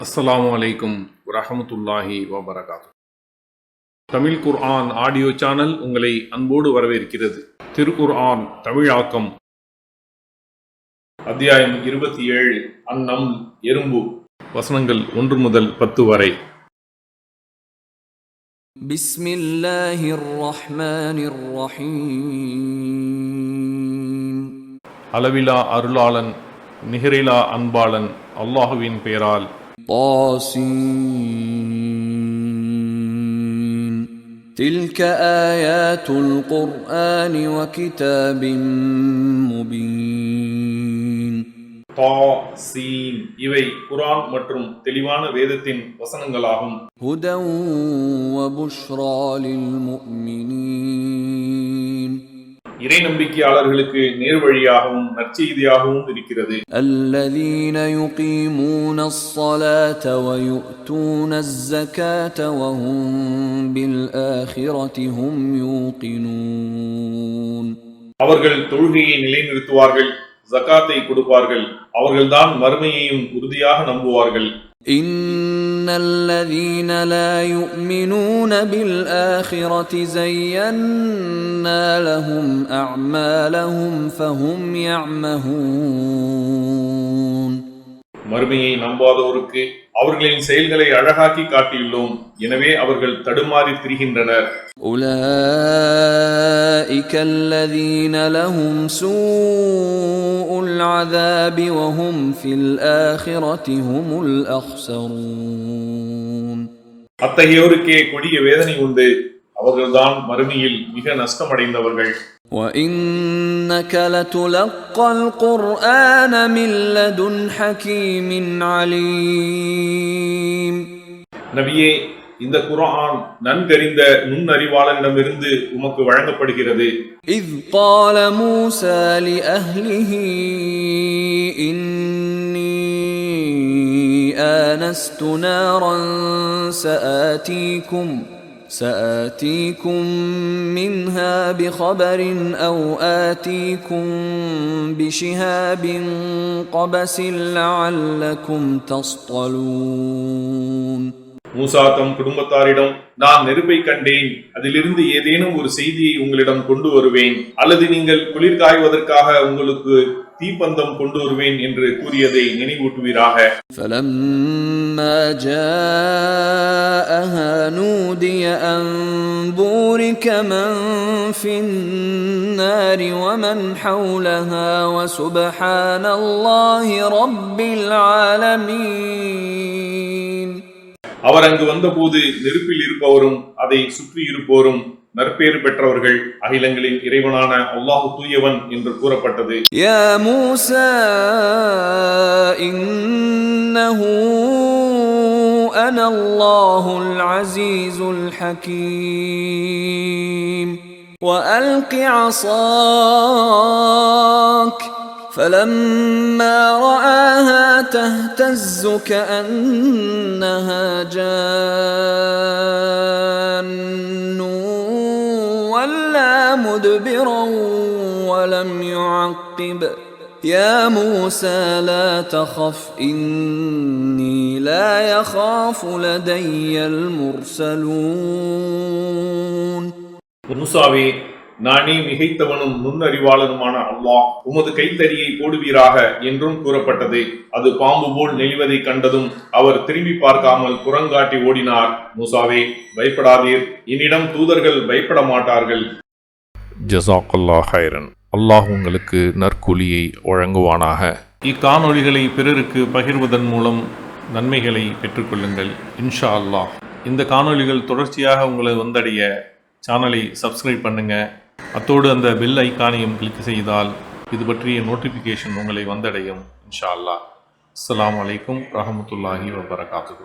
அஸ்லாம் வலைக்கும் ரஹமத்துல்லாஹி வபரகாத்து. தமிழ் குர்ஆன் ஆடியோ சேனல் உங்களை அன்போடு வரவேற்கிறது. திருக்குர் ஆன் தமிழாக்கம் அத்தியாயம் இருபத்தி ஏழு அன்னம் எறும்பு. வசனங்கள் ஒன்று முதல் பத்து வரை. பிஸ்மில்லாஹிர் ரஹ்மானிர் ரஹீம் அளவிலா அருளாளன் நிகரிலா அன்பாளன் அல்லாஹுவின் பெயரால் طاسين تلك آيات القرآن وكتاب مبين தா சீன் இவை குர்ஆன் மற்றும் தெளிவான வேதத்தின் வசனங்களாகும் هدى وبشرى للمؤمنين இறை நம்பிக்கையாளர்களுக்கு நேர்வழியாகவும் நற்செய்தியாகவும் இருக்கிறது الذين يقيمون الصلاة ويؤتون الزكاة وهم بالآخرة هم يوقنون அவர்கள் தொழுகையை நிலைநிறுத்துவார்கள் ஜகாத்தை கொடுப்பார்கள் அவர்கள்தான் மறுமையையும் உறுதியாக நம்புவார்கள் إن الذين لا يؤمنون بالآخرة زينا لهم أعمالهم فهم يعمهون மறுமையை நம்பாதோருக்கு அவர்களின் செயல்களை அழகாக்கி காட்டியுள்ளோம் எனவே அவர்கள் தடுமாறி திரிகின்றனர் أولئك الذين لهم سوء العذاب وهم في الآخرة هم الأخسرون அத்தகையோருக்கே கொடிய வேதனை உண்டு அவர்கள்தான் மறுமையில் மிக நஷ்டமடைந்தவர்கள் وإنك لتلقى القرآن من لدن حكيم عليم நபியே இந்த குர்ஆன் நன்கறிந்த நுண்ணறிவாளனிடமிருந்து உமக்கு வழங்கப்படுகிறது إذ قال موسى لأهله إني آنست نارا سآتيكم سآتيكم منها بخبر أو آتيكم بشهاب قبس لعلكم تصطلون மூசா தம் குடும்பத்தாரிடம் நான் நெருப்பை கண்டேன் அதிலிருந்து ஏதேனும் ஒரு செய்தியை உங்களிடம் கொண்டு வருவேன் அல்லது நீங்கள் குளிர் காய்வதற்காக உங்களுக்கு தீப்பந்தம் கொண்டு வருவேன் என்று கூறியதை நினைவூட்டுவீராக فلما جاءها نودي أن بورك من في النار ومن حولها وسبحان الله رب العالمين அவர் அங்கு வந்தபோது நெருப்பில் இருப்பவரும் அதை சுற்றி இருப்போரும் நற்பேறு பெற்றவர்கள் அகிலங்களின் இறைவனான அல்லாஹு தூயவன் என்று கூறப்பட்டது يا موسى إنه أنا الله العزيز الحكيم وألق عصاك فلما رآها تهتز كأنها جان مدبرا ولم يعقب يا موسى لا تخف إني لا يخاف لدي المرسلون மூசாவே நானே மிகைத்தவனும் நுண்ணறிவாளனுமான அல்லாஹ் உமது கைத்தறியை போடுவீராக என்றும் கூறப்பட்டது அது பாம்பு போல் நெளிவதை கண்டதும் அவர் திரும்பி பார்க்காமல் புறங்காட்டி ஓடினார் மூசாவே பயப்படாதீர் என்னிடம் தூதர்கள் பயப்பட மாட்டார்கள் ஜசாக்கல்லா ஹைரன் அல்லாஹ் உங்களுக்கு நற்கூலியை வழங்குவானாக. இக்காணொலிகளை பிறருக்கு பகிர்வதன் மூலம் நன்மைகளை பெற்றுக்கொள்ளுங்கள் இன்ஷா அல்லாஹ் இந்த காணொலிகள் தொடர்ச்சியாக உங்களை வந்தடைய சேனலை சப்ஸ்கிரைப் பண்ணுங்க. அத்தோடு அந்த பெல் ஐக்கானையும் கிளிக் செய்தால் இது பற்றிய நோட்டிஃபிகேஷன் உங்களை வந்தடையும் இன்ஷா அல்லாஹ் அஸ்ஸலாமு அலைக்கும் ரஹமத்துல்லாஹி வபரகாத்துஹு.